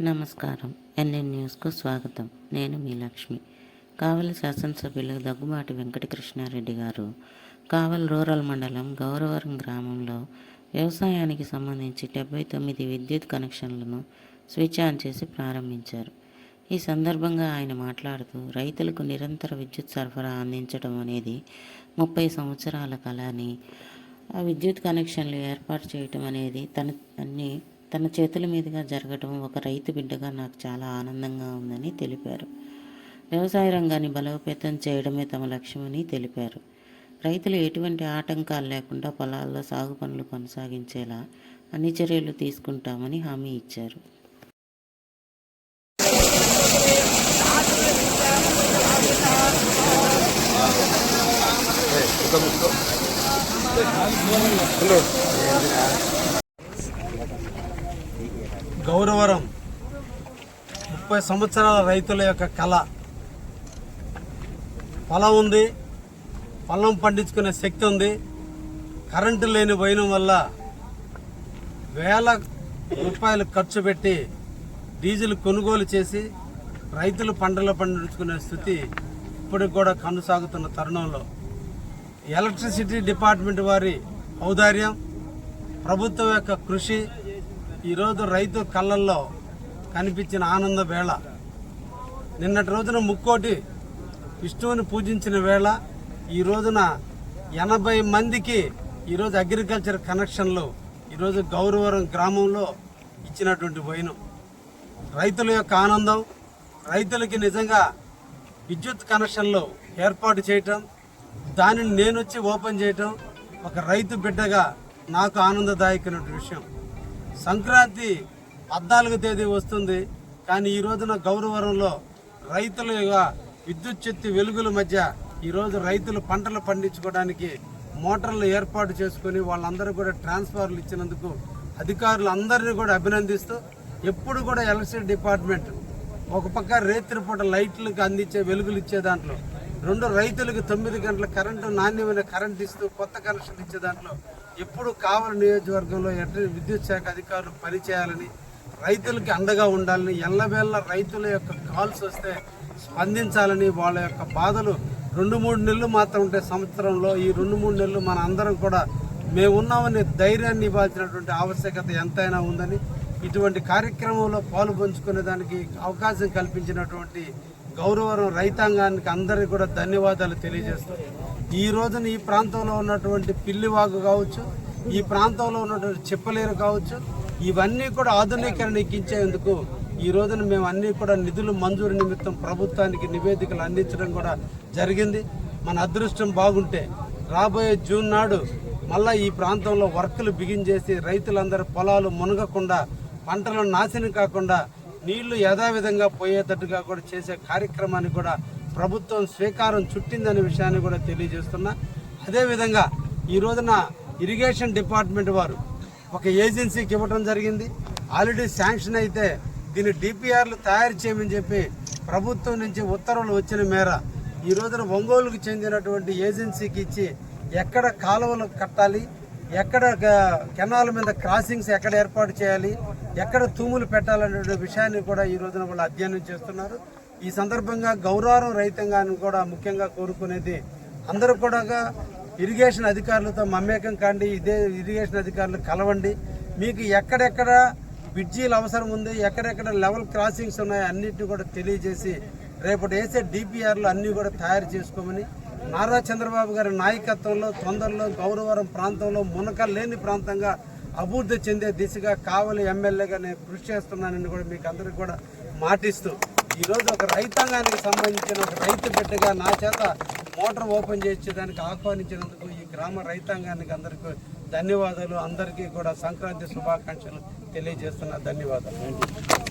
నమస్కారం. ఎన్ఎన్ న్యూస్కు స్వాగతం. నేను మీ లక్ష్మి. కావలి శాసనసభ్యులు దగ్గుబాటి వెంకటకృష్ణారెడ్డి గారు కావల్ రూరల్ మండలం గౌరవరం గ్రామంలో వ్యవసాయానికి సంబంధించి డెబ్బై తొమ్మిది విద్యుత్ కనెక్షన్లను స్విచ్ ఆన్ చేసి ప్రారంభించారు. ఈ సందర్భంగా ఆయన మాట్లాడుతూ రైతులకు నిరంతర విద్యుత్ సరఫరా అందించడం అనేది ముప్పై సంవత్సరాల కళ అని ఆ విద్యుత్ కనెక్షన్లు ఏర్పాటు చేయటం అనేది తన అన్ని తన చేతుల మీదుగా జరగటం ఒక రైతు బిడ్డగా నాకు చాలా ఆనందంగా ఉందని తెలిపారు. వ్యవసాయ రంగాన్ని బలోపేతం చేయడమే తమ లక్ష్యమని తెలిపారు. రైతులు ఎటువంటి ఆటంకాలు లేకుండా పొలాల్లో సాగు పనులు కొనసాగించేలా అన్ని చర్యలు తీసుకుంటామని హామీ ఇచ్చారు. గౌరవరం ముప్పై సంవత్సరాల రైతుల యొక్క కళ. పొలం ఉంది పొలం పండించుకునే శక్తి ఉంది. కరెంటు లేని పోయినం వల్ల వేల రూపాయలు ఖర్చు పెట్టి డీజిల్ కొనుగోలు చేసి రైతులు పంటలు పండించుకునే స్థితి ఇప్పటికి కూడా కొనసాగుతున్న తరుణంలో. ఎలక్ట్రిసిటీ డిపార్ట్మెంట్ వారి ఔదార్యం ప్రభుత్వం యొక్క కృషి ఈరోజు రైతు కళ్ళల్లో కనిపించిన ఆనంద వేళ. నిన్నటి రోజున ముక్కోటి విష్ణువుని పూజించిన వేళ ఈ రోజున ఎనభై మందికి ఈరోజు అగ్రికల్చర్ కనెక్షన్లు ఈరోజు గౌరవరం గ్రామంలో ఇచ్చినటువంటి వైనం. రైతుల యొక్క ఆనందం రైతులకి నిజంగా విద్యుత్ కనెక్షన్లు ఏర్పాటు చేయటం దానిని నేను వచ్చి ఓపెన్ చేయటం ఒక రైతు బిడ్డగా నాకు ఆనందదాయకమైన విషయం. సంక్రాంతి పద్నాలుగు తేదీ వస్తుంది. కానీ ఈ రోజున గౌరవరంలో రైతుల విద్యుత్ శక్తి వెలుగుల మధ్య ఈరోజు రైతులు పంటలు పండించుకోవడానికి మోటార్లు ఏర్పాటు చేసుకొని వాళ్ళందరూ కూడా ట్రాన్స్ఫర్లు ఇచ్చినందుకు అధికారులు అందరినీ కూడా అభినందిస్తూ ఎప్పుడు కూడా ఎలక్ట్రిసిటీ డిపార్ట్మెంట్ ఒక పక్క రేత్రిపూట లైట్లకు అందించే వెలుగులు ఇచ్చే దాంట్లో రెండు రైతులకు తొమ్మిది గంటల కరెంటు నాణ్యమైన కరెంట్ ఇస్తూ కొత్త కనెక్షన్ ఇచ్చే దాంట్లో ఎప్పుడు కావలి నియోజకవర్గంలో ఎట్లా విద్యుత్ శాఖ అధికారులు పనిచేయాలని రైతులకి అండగా ఉండాలని ఎల్లవేళ్ళ రైతుల యొక్క కాల్స్ వస్తే స్పందించాలని వాళ్ళ యొక్క బాధలు రెండు మూడు నెలలు మాత్రం ఉంటే సంవత్సరంలో ఈ రెండు మూడు నెలలు మన అందరం కూడా మేము ఉన్నామని ధైర్యాన్ని ఇవ్వాల్సినటువంటి ఆవశ్యకత ఎంతైనా ఉందని ఇటువంటి కార్యక్రమంలో పాలు పంచుకునే దానికి అవకాశం కల్పించినటువంటి గౌరవం రైతాంగానికి అందరికీ కూడా ధన్యవాదాలు తెలియజేస్తాం ఈ రోజున ఈ ప్రాంతంలో ఉన్నటువంటి పిల్లివాగు కావచ్చు ఈ ప్రాంతంలో ఉన్నటువంటి చెప్పలేరు కావచ్చు ఇవన్నీ కూడా ఆధునీకరణ ఎక్కించేందుకు ఈ రోజున మేము అన్నీ కూడా నిధులు మంజూరు నిమిత్తం ప్రభుత్వానికి నివేదికలు అందించడం కూడా జరిగింది. మన అదృష్టం బాగుంటే రాబోయే జూన్ నాడు మళ్ళా ఈ ప్రాంతంలో వర్కులు బిగించేసి రైతులందరూ పొలాలు మునగకుండా పంటలు నాశనం కాకుండా నీళ్ళు యథావిధంగా పోయేటట్టుగా కూడా చేసే కార్యక్రమాన్ని కూడా ప్రభుత్వం స్వీకారం చుట్టిందనే విషయాన్ని కూడా తెలియజేస్తున్నా. అదేవిధంగా ఈ రోజున ఇరిగేషన్ డిపార్ట్మెంట్ వారు ఒక ఏజెన్సీకి ఇవ్వడం జరిగింది. ఆల్రెడీ శాంక్షన్ అయితే దీన్ని డిపిఆర్లు తయారు చేయమని చెప్పి ప్రభుత్వం నుంచి ఉత్తర్వులు వచ్చిన మేర ఈ రోజున ఒంగోలుకు చెందినటువంటి ఏజెన్సీకి ఇచ్చి ఎక్కడ కాలువలు కట్టాలి ఎక్కడ కెనాల కెనాల్ మీద క్రాసింగ్స్ ఎక్కడ ఏర్పాటు చేయాలి ఎక్కడ తూములు పెట్టాలనే విషయాన్ని కూడా ఈ రోజున వాళ్ళు అధ్యయనం చేస్తున్నారు. ఈ సందర్భంగా గౌరవం రైతంగాన్ని కూడా ముఖ్యంగా కోరుకునేది అందరూ కూడా ఇరిగేషన్ అధికారులతో మమేకం కాండి ఇదే ఇరిగేషన్ అధికారులు కలవండి. మీకు ఎక్కడెక్కడ బ్రిడ్జీలు అవసరం ఉంది ఎక్కడెక్కడ లెవెల్ క్రాసింగ్స్ ఉన్నాయి అన్నిటిని కూడా తెలియజేసి రేపటి వేసే డిపిఆర్లు అన్నీ కూడా తయారు చేసుకోమని నారా చంద్రబాబు గారి నాయకత్వంలో తొందరలో గౌరవరం ప్రాంతంలో మునక లేని ప్రాంతంగా అభివృద్ధి చెందే దిశగా కావలి ఎమ్మెల్యేగా నేను కృషి చేస్తున్నానని కూడా మీకు అందరికీ కూడా మాటిస్తూ ఈరోజు ఒక రైతాంగానికి సంబంధించిన ఒక రైతు బిడ్డగా నా చేత మోటార్ ఓపెన్ చేసేదానికి ఆహ్వానించినందుకు ఈ గ్రామ రైతాంగానికి అందరికీ ధన్యవాదాలు. అందరికీ కూడా సంక్రాంతి శుభాకాంక్షలు తెలియజేస్తున్న. ధన్యవాదాలు.